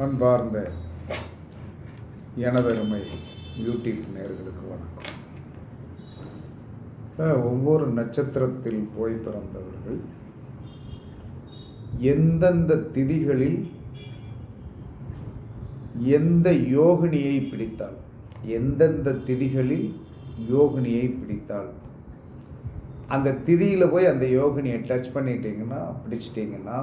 அன்பார்ந்த எனதருமை யூடியூப் நேர்களுக்கு வணக்கம். ஒவ்வொரு நட்சத்திரத்தில் போய் பிறந்தவர்கள் எந்தெந்த திதிகளில் எந்த யோகினியை பிடித்தால் எந்தெந்த திதிகளில் யோகினியை பிடித்தால் அந்த திதியில் போய் அந்த யோகினியை டச் பண்ணிட்டீங்கன்னா பிடிச்சிட்டிங்கன்னா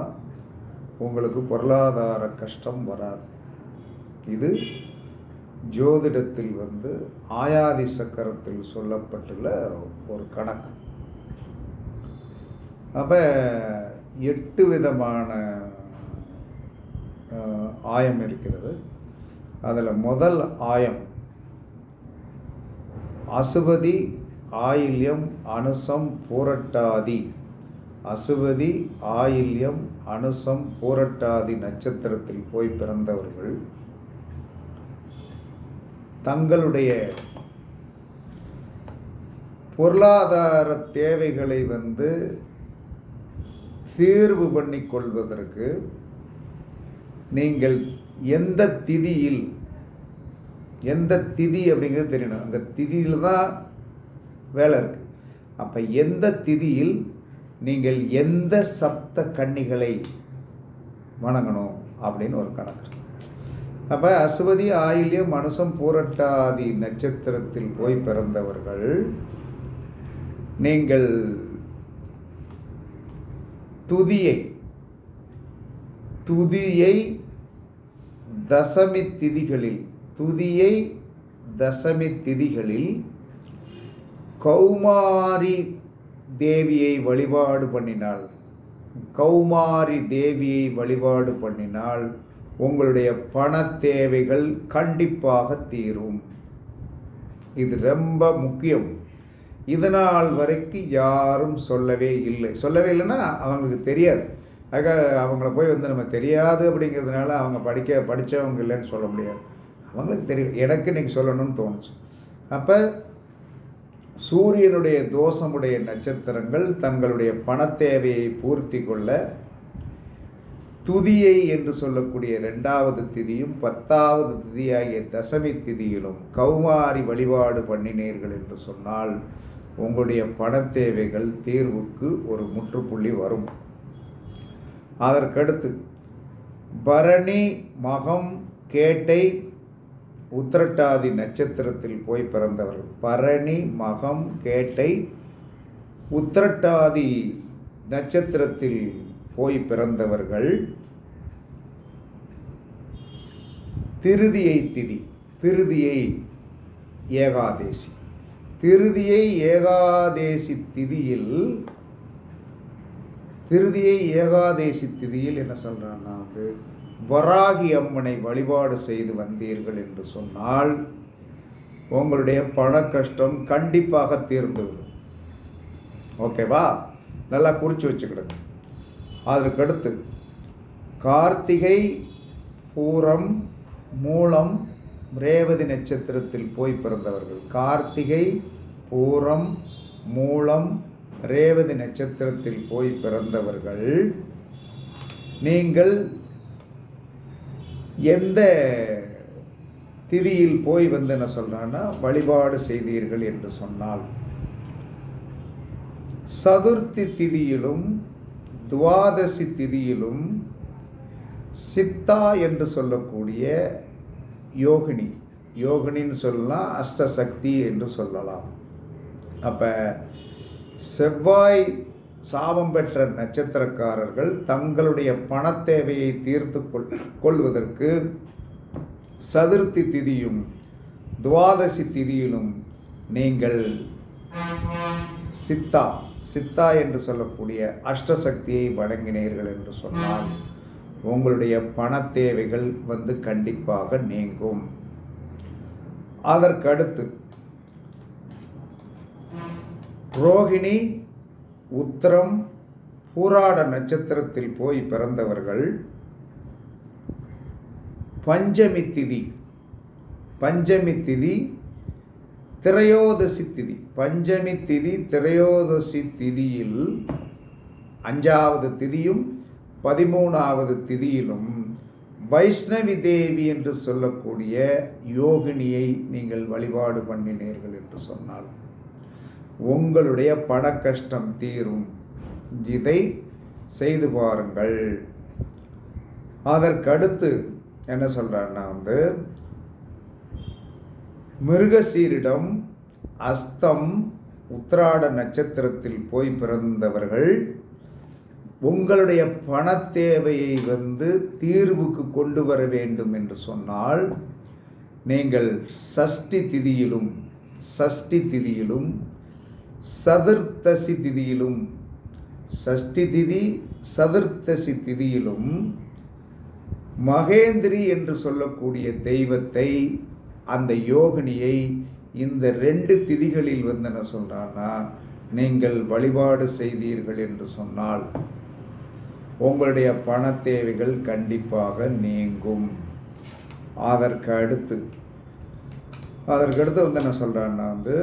உங்களுக்கு பொருளாதார கஷ்டம் வராது. இது ஜோதிடத்தில் வந்து ஆயாதி சக்கரத்தில் சொல்லப்பட்டுள்ள ஒரு கணக்கு. அப்போ எட்டு விதமான ஆயம் இருக்கிறது. அதில் முதல் ஆயம் அசுபதி ஆயில்யம் அனுசம் பூரட்டாதி. அசுவதி ஆயில்யம் அனுசம் பூரட்டாதி நட்சத்திரத்தில் போய் பிறந்தவர்கள். தங்களுடைய பொருளாதார தேவைகளை வந்து தீர்வு பண்ணி கொள்வதற்கு நீங்கள் எந்த திதியில் எந்த திதி அப்படிங்கிறது தெரியணும். அந்த திதியில் தான் வேலை இருக்குது அப்போ எந்த திதியில் நீங்கள் எந்த சப்த கன்னிகளை வணங்கணும் அப்படின்னு ஒரு கணக்கு. அப்போ அசுவதி ஆயில்யம் மனுஷம் பூரட்டாதி நட்சத்திரத்தில் போய் பிறந்தவர்கள் நீங்கள் துதியை துதியை தசமி திதிகளில் துதியை தசமி திதிகளில் கௌமாரி தேவியை வழிபாடு பண்ணினால் கௌமாரி தேவியை வழிபாடு பண்ணினால் உங்களுடைய பண தேவைகள் கண்டிப்பாக தீரும். இது ரொம்ப முக்கியம். இதனால் வரைக்கும் யாரும் சொல்லவே இல்லை. சொல்லவே இல்லைன்னா அவங்களுக்கு தெரியாது. ஆக அவங்கள போய் வந்து நம்ம தெரியாது அப்படிங்கிறதுனால அவங்க படிக்க படித்தவங்க இல்லைன்னு சொல்ல முடியாது. அவங்களுக்கு தெரியும். எனக்கு இன்றைக்கி சொல்லணும்னு தோணுச்சு. அப்போ சூரியனுடைய தோஷமுடைய நட்சத்திரங்கள் தங்களுடைய பணத்தேவையை பூர்த்தி கொள்ள துதியை என்று சொல்லக்கூடிய ரெண்டாவது திதியும் பத்தாவது திதியாகிய தசமி திதியிலும் கௌமாரி வழிபாடு பண்ணினீர்கள் என்று சொன்னால் உங்களுடைய பணத்தேவைகள் தீர்வுக்கு ஒரு முற்றுப்புள்ளி வரும். அதற்கடுத்து பரணி மகம் கேட்டை உத்திரட்டாதி நட்சத்திரத்தில் போய் பிறந்தவர்கள். பரணி மகம் கேட்டை உத்திரட்டாதி நட்சத்திரத்தில் போய் பிறந்தவர்கள். திருதியை திதி திருதியை ஏகாதேசி. திருதியை ஏகாதேசி திதியில் திருதியை ஏகாதேசி திதியில் என்ன சொல்கிறான்னா வந்து வராகி அம்மனை வழிபாடு செய்து வந்தீர்கள் என்று சொன்னால் உங்களுடைய பண கஷ்டம் கண்டிப்பாக தீர்ந்துவிடும். ஓகேவா நல்லா குறித்து வச்சுக்கிடுங்க. அதற்கடுத்து கார்த்திகை பூரம் மூலம் ரேவதி நட்சத்திரத்தில் போய் பிறந்தவர்கள். கார்த்திகை பூரம் மூலம் ரேவதி நட்சத்திரத்தில் போய் பிறந்தவர்கள். நீங்கள் எந்த திதியில் போய் வந்து என்ன சொல்கிறான்னா வழிபாடு செய்தீர்கள் என்று சொன்னால். சதுர்த்தி திதியிலும் துவாதசி திதியிலும் சித்தா என்று சொல்லக்கூடிய யோகினி. யோகினின்னு சொல்லலாம் அஷ்டசக்தி என்று சொல்லலாம். அப்போ செவ்வாய் சாபம் பெற்ற நட்சத்திரக்காரர்கள் தங்களுடைய பணத்தேவையை தீர்த்து கொள் கொள்வதற்கு சதுர்த்தி திதியும் துவாதசி திதியிலும் நீங்கள் சித்தா சித்தா என்று சொல்லக்கூடிய அஷ்டசக்தியை வழங்கினீர்கள் என்று சொன்னால் உங்களுடைய பணத்தேவைகள் வந்து கண்டிப்பாக நீங்கும். அதற்கடுத்து ரோகிணி உத்திரம் பூராட நட்சத்திரத்தில் போய் பிறந்தவர்கள் பஞ்சமி திதி. பஞ்சமி திதி திரையோதசி திதி. பஞ்சமி திதி திரையோதசி திதியில் அஞ்சாவது திதியும் பதிமூணாவது திதியிலும் வைஷ்ணவி தேவி என்று சொல்லக்கூடிய யோகினியை நீங்கள் வழிபாடு பண்ணினீர்கள் என்று சொன்னால் உங்களுடைய பண கஷ்டம் தீரும். இதை செய்து பாருங்கள். அதற்கடுத்து என்ன சொல்கிறான்னா வந்து மிருகசீரிடம் அஸ்தம் உத்திராட நட்சத்திரத்தில் போய் பிறந்தவர்கள் உங்களுடைய பண தேவையை வந்து தீர்வுக்கு கொண்டு வர வேண்டும் என்று சொன்னால் நீங்கள் சஷ்டி திதியிலும் சஷ்டி திதியிலும் சதுர்த்தசி திதியிலும் சஷ்டி திதி சதுர்த்தசி திதியிலும் மகேந்திரி என்று சொல்லக்கூடிய தெய்வத்தை அந்த யோகினியை இந்த ரெண்டு திதிகளில் வந்து என்ன சொல்கிறான்னா நீங்கள் வழிபாடு செய்தீர்கள் என்று சொன்னால் உங்களுடைய பண தேவைகள் கண்டிப்பாக நீங்கும். அதற்கு அடுத்து அதற்கு அடுத்து வந்து என்ன சொல்கிறான்னா வந்து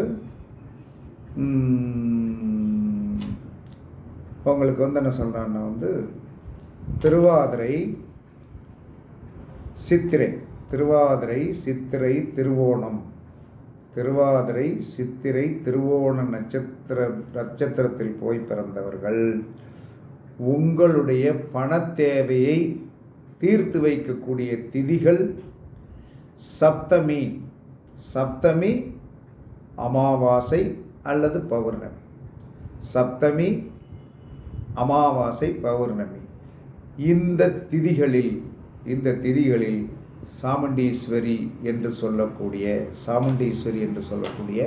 உங்களுக்கு வந்து என்ன சொல்கிறான்னா வந்து திருவாதிரை சித்திரை. திருவாதிரை சித்திரை திருவோணம். திருவாதிரை சித்திரை திருவோண நட்சத்திர நட்சத்திரத்தில் போய் பிறந்தவர்கள் உங்களுடைய பண தேவையை தீர்த்து வைக்கக்கூடிய திதிகள் சப்தமி. சப்தமி அமாவாசை அல்லது பௌர்ணமி. சப்தமி அமாவாசை பௌர்ணமி. இந்த திதிகளில் இந்த திதிகளில் சாமுண்டீஸ்வரி என்று சொல்லக்கூடிய சாமுண்டீஸ்வரி என்று சொல்லக்கூடிய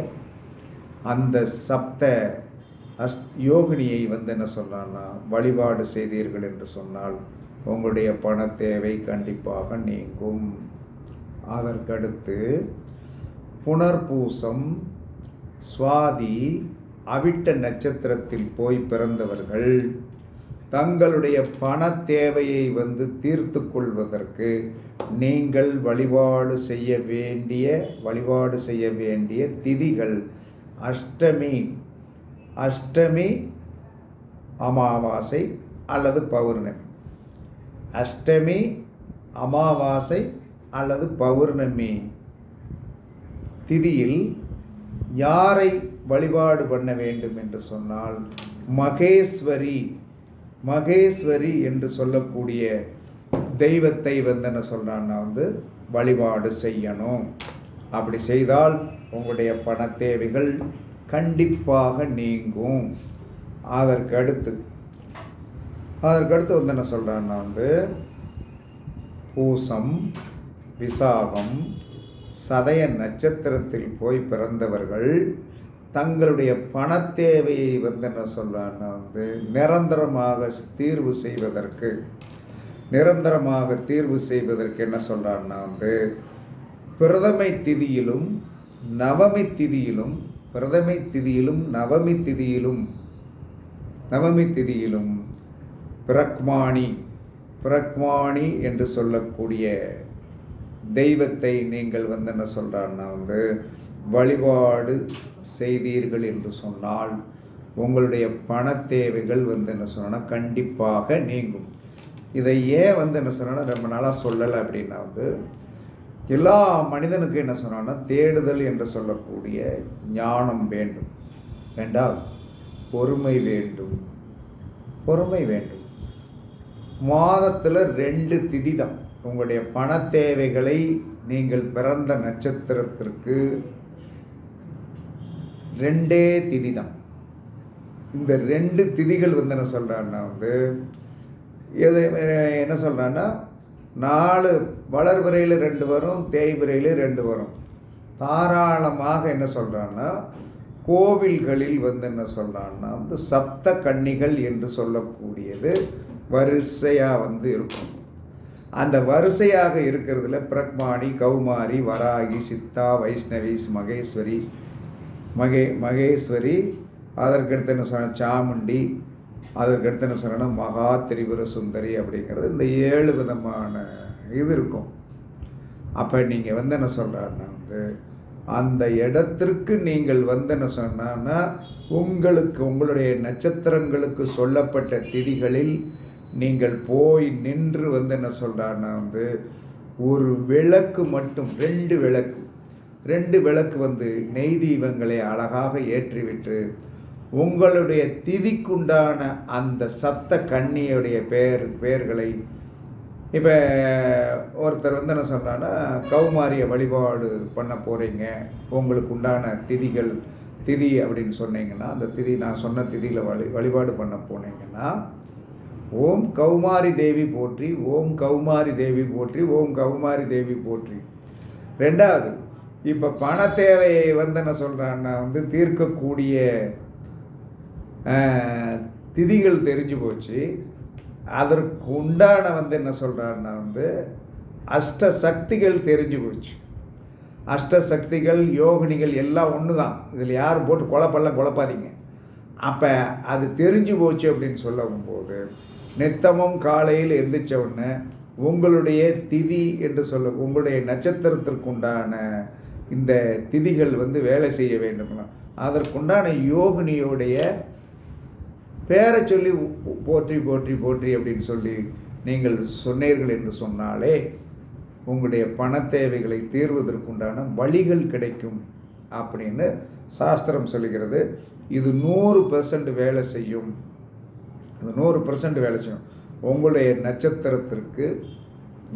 அந்த சப்த அஸ் யோகினியை வந்து என்ன சொன்னான்னா வழிபாடு செய்தீர்கள் என்று சொன்னால் உங்களுடைய பண தேவை கண்டிப்பாக நீங்கும். அதற்கடுத்து புனர்பூசம் சுவாதி அவிட்ட நட்சத்திரத்தில் போய் பிறந்தவர்கள் தங்களுடைய பண தேவையை வந்து தீர்த்து கொள்வதற்கு நீங்கள் வழிபாடு செய்ய வேண்டிய வழிபாடு செய்ய வேண்டிய திதிகள் அஷ்டமி அஷ்டமி அமாவாசை அல்லது பௌர்ணமி. அஷ்டமி அமாவாசை அல்லது பௌர்ணமி திதியில் யாரை வழிபாடு பண்ண வேண்டும் என்று சொன்னால் மகேஸ்வரி மகேஸ்வரி என்று சொல்லக்கூடிய தெய்வத்தை வந்து என்ன சொல்கிறான்னா வந்து வழிபாடு செய்யணும். அப்படி செய்தால் உங்களுடைய பண தேவைகள் கண்டிப்பாக நீங்கும். அதற்கு அடுத்து அதற்கடுத்து வந்து என்ன சொல்கிறான்னா வந்து பூசம் விசாகம் சதய நட்சத்திரத்தில் போய் பிறந்தவர்கள் தங்களுடைய பண தேவையை வந்து என்ன சொல்கிறான்னா வந்து நிரந்தரமாக தீர்வு செய்வதற்கு நிரந்தரமாக தீர்வு செய்வதற்கு என்ன சொல்கிறான்னா வந்து பிரதமை திதியிலும் நவமி திதியிலும் பிரதமை திதியிலும் நவமி திதியிலும் நவமி திதியிலும் பிரக்மாணி பிரக்மாணி என்று சொல்லக்கூடிய தெய்வத்தை நீங்கள் வந்து என்ன சொல்கிறான்னா வந்து வழிபாடு செய்தீர்கள் என்று சொன்னால் உங்களுடைய பண தேவைகள் வந்து என்ன சொன்னா கண்டிப்பாக நீங்கும். இதை ஏன் வந்து என்ன சொன்னா ரொம்ப நாளாக சொல்லலை அப்படின்னா வந்து எல்லா மனிதனுக்கும் என்ன சொன்னான்னா தேடுதல் என்று சொல்லக்கூடிய ஞானம் வேண்டும். ரெண்டாவது பொறுமை வேண்டும். பொறுமை வேண்டும். மாதத்தில் ரெண்டு திதி தான். உங்களுடைய பண தேவைகளை நீங்கள் பிறந்த நட்சத்திரத்திற்கு ரெண்டே திதி தான் இந்த ரெண்டு திதிகள் வந்து என்ன சொல்கிறான்னா வந்து எது என்ன சொல்கிறான்னா நாலு வளர்பிறையில் ரெண்டு வரும் தேய்பிறையில் ரெண்டு வரும். தாராளமாக என்ன சொல்கிறான்னா கோவில்களில் வந்து என்ன சொல்கிறான்னா வந்து சப்த கன்னிகள் என்று சொல்லக்கூடியது வரிசையாக வந்து இருக்கும். அந்த வரிசையாக இருக்கிறதுல பிரக்மாணி கௌமாரி வராகி சித்தா வைஷ்ணவி மகேஸ்வரி மகே மகேஸ்வரி அதற்கடுத்து என்ன சொன்ன சாமுண்டி அதற்கடுத்து என்ன சொன்னா மகா திரிபுர சுந்தரி அப்படிங்கிறது இந்த ஏழு விதமான இது இருக்கும். அப்போ நீங்கள் வந்து என்ன சொல்கிறாருன்னா வந்து அந்த இடத்திற்கு நீங்கள் வந்து என்ன சொன்னான்னா உங்களுக்கு உங்களுடைய நட்சத்திரங்களுக்கு சொல்லப்பட்ட திதிகளில் நீங்கள் போய் நின்று வந்து என்ன சொல்கிறான்னா வந்து ஒரு விளக்கு மட்டும் ரெண்டு விளக்கு. ரெண்டு விளக்கு வந்து நெய் தீபங்களை அழகாக ஏற்றிவிட்டு உங்களுடைய திதிக்குண்டான அந்த சப்த கன்னியுடைய பெயர் பெயர்களை இப்போ ஒருத்தர் வந்து என்ன சொன்னான்னா கௌமாரிய வழிபாடு பண்ண போகிறீங்க உங்களுக்கு உண்டான திதிகள் திதி அப்படின்னு சொன்னீங்கன்னா அந்த திதி நான் சொன்ன திதியில் வழி வழிபாடு பண்ண போனீங்கன்னா ஓம் கௌமாரி தேவி போற்றி ஓம் கௌமாரி தேவி போற்றி ஓம் கௌமாரி தேவி போற்றி. ரெண்டாவது இப்போ பண தேவையை வந்து என்ன சொல்கிறான்னா வந்து தீர்க்கக்கூடிய திதிகள் தெரிஞ்சு போச்சு. அதற்கு உண்டான வந்து என்ன சொல்கிறாருன்னா வந்து அஷ்ட சக்திகள் தெரிஞ்சு போச்சு. அஷ்ட சக்திகள் யோகினிகள் எல்லாம் ஒன்று தான் இதில் யாரும் போட்டு குழப்பெல்லாம் குழப்பாதீங்க அப்போ அது தெரிஞ்சு போச்சு அப்படின்னு சொல்லும்போது நித்தமும் காலையில் எந்திரிச்ச உடனே உங்களுடைய திதி என்று சொல்ல உங்களுடைய நட்சத்திரத்திற்குண்டான இந்த திதிகள் வந்து வேலை செய்ய வேண்டும்னா அதற்குண்டான யோகினியோடைய பேரை சொல்லி போற்றி போற்றி போற்றி அப்படின்னு சொல்லி நீங்கள் சொன்னீர்கள் என்று சொன்னாலே உங்களுடைய பண தேவைகளை தீர்வதற்குண்டான வழிகள் கிடைக்கும் அப்படின்னு சாஸ்திரம் சொல்கிறது இது நூறு பெர்சன்ட் வேலை செய்யும். அது நூறு பர்சன்ட் வேலை செய்யும். உங்களுடைய நட்சத்திரத்திற்கு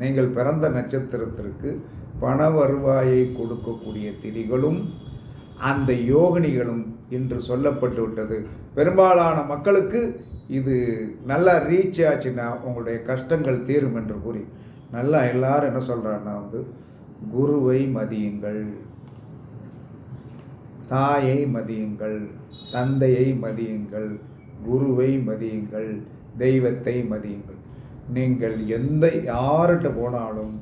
நீங்கள் பிறந்த நட்சத்திரத்திற்கு பண வருவாயை கொடுக்கக்கூடிய திதிகளும் அந்த யோகினிகளும் இன்று சொல்லப்பட்டு விட்டது. பெரும்பாலான மக்களுக்கு இது நல்லா ரீச் ஆச்சுன்னா உங்களுடைய கஷ்டங்கள் தீரும் என்று கூறி. நல்லா எல்லாரும் என்ன சொல்கிறாங்கன்னா வந்து குருவை மதியுங்கள் தாயை மதியுங்கள் தந்தையை மதியுங்கள் குருவை மதியுங்கள் தெய்வத்தை மதியுங்கள். நீங்கள் எந்த யார்கிட்ட போனாலும்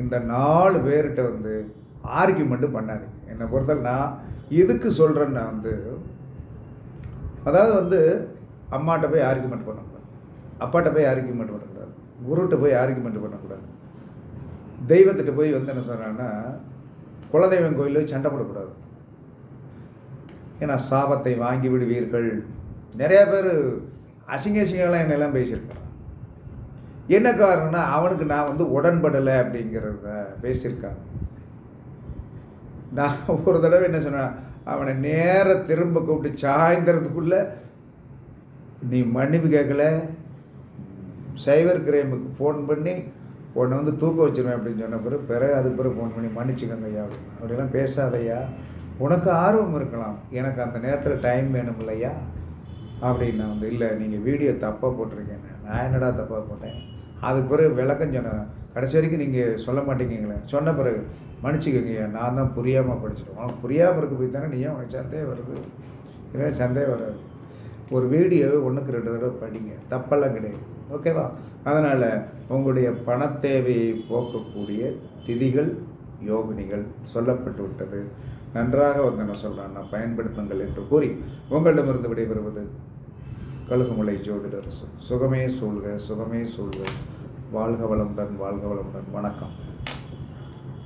இந்த நாலு பேர்கிட்ட வந்து ஆர்கியூமெண்ட்டு பண்ணாதீங்க. என்னை பொறுத்தவரை நான் எதுக்கு சொல்கிறேன்னா வந்து அதாவது வந்து அம்மாட்ட போய் ஆர்கியூமெண்ட் பண்ணக்கூடாது. அப்பாட்ட போய் ஆர்கியூமெண்ட் பண்ணக்கூடாது. குருகிட்ட போய் ஆர்கியூமெண்ட் பண்ணக்கூடாது. தெய்வத்திட்ட போய் வந்து என்ன சொன்னான்னா குலதெய்வம் கோயிலில் சண்டை போடக்கூடாது. ஏன்னா சாபத்தை வாங்கி விடுவீர்கள். நிறைய பேர் அசிங்க அசிங்கலாம் என்னெல்லாம் பேசியிருக்கான் என்ன காரணம்னா அவனுக்கு நான் வந்து உடன்படலை அப்படிங்கிறத பேசியிருக்காங்க. நான் ஒரு தடவை என்ன சொன்னேன் அவனை நேர திரும்ப கூப்பிட்டு சாயந்தரத்துக்குள்ளே நீ மன்னிப்பு கேட்கல? சைபர் கிரைமுக்கு ஃபோன் பண்ணி உன்னை வந்து தூக்க வச்சிருவேன் அப்படின்னு சொன்ன பிறகு பிறகு அதுக்கு பிறகு ஃபோன் பண்ணி மன்னிச்சுக்கோங்க ஐயா அப்படின்னு. அப்படிலாம் பேசாதையா உனக்கு ஆர்வம் இருக்கலாம். எனக்கு அந்த நேரத்தில் டைம் வேணும் இல்லையா அப்படின்னு நான் வந்து இல்லை நீங்கள் வீடியோ தப்பாக போட்டிருக்கீங்க. நான் என்னடா தப்பாக போட்டேன்? அதுக்கு பிறகு விளக்கம் சொன்னேன் கடைசி வரைக்கும் நீங்கள் சொல்ல மாட்டேங்கிங்களே சொன்ன பிறகு மன்னிச்சுக்கோங்க நான் தான் புரியாமல் படிச்சிட்டேன் உனக்கு புரியாமல் இருக்க போய் தானே நீ உனக்கு சந்தேகம் வருது? இல்லை சந்தேகம் வராது. ஒரு வீடியோ ஒன்றுக்கு ரெண்டு தடவை படிங்க. தப்பெல்லாம் கிடையாது. ஓகேவா? அதனால் உங்களுடைய பண தேவையை போக்கக்கூடிய திதிகள் யோகினிகள் சொல்லப்பட்டு விட்டது. நன்றாக வந்து என்ன சொல்கிறான்னா பயன்படுத்துங்கள் என்று கூறி உங்களிடமிருந்து விடைபெறுவது கழுகுமலை ஜோதிடரசு சுகமே சூழ்க சுகமே சூழ்க. வாழ்க வளம்தான் வாழ்க வளம்தான் வணக்கம்.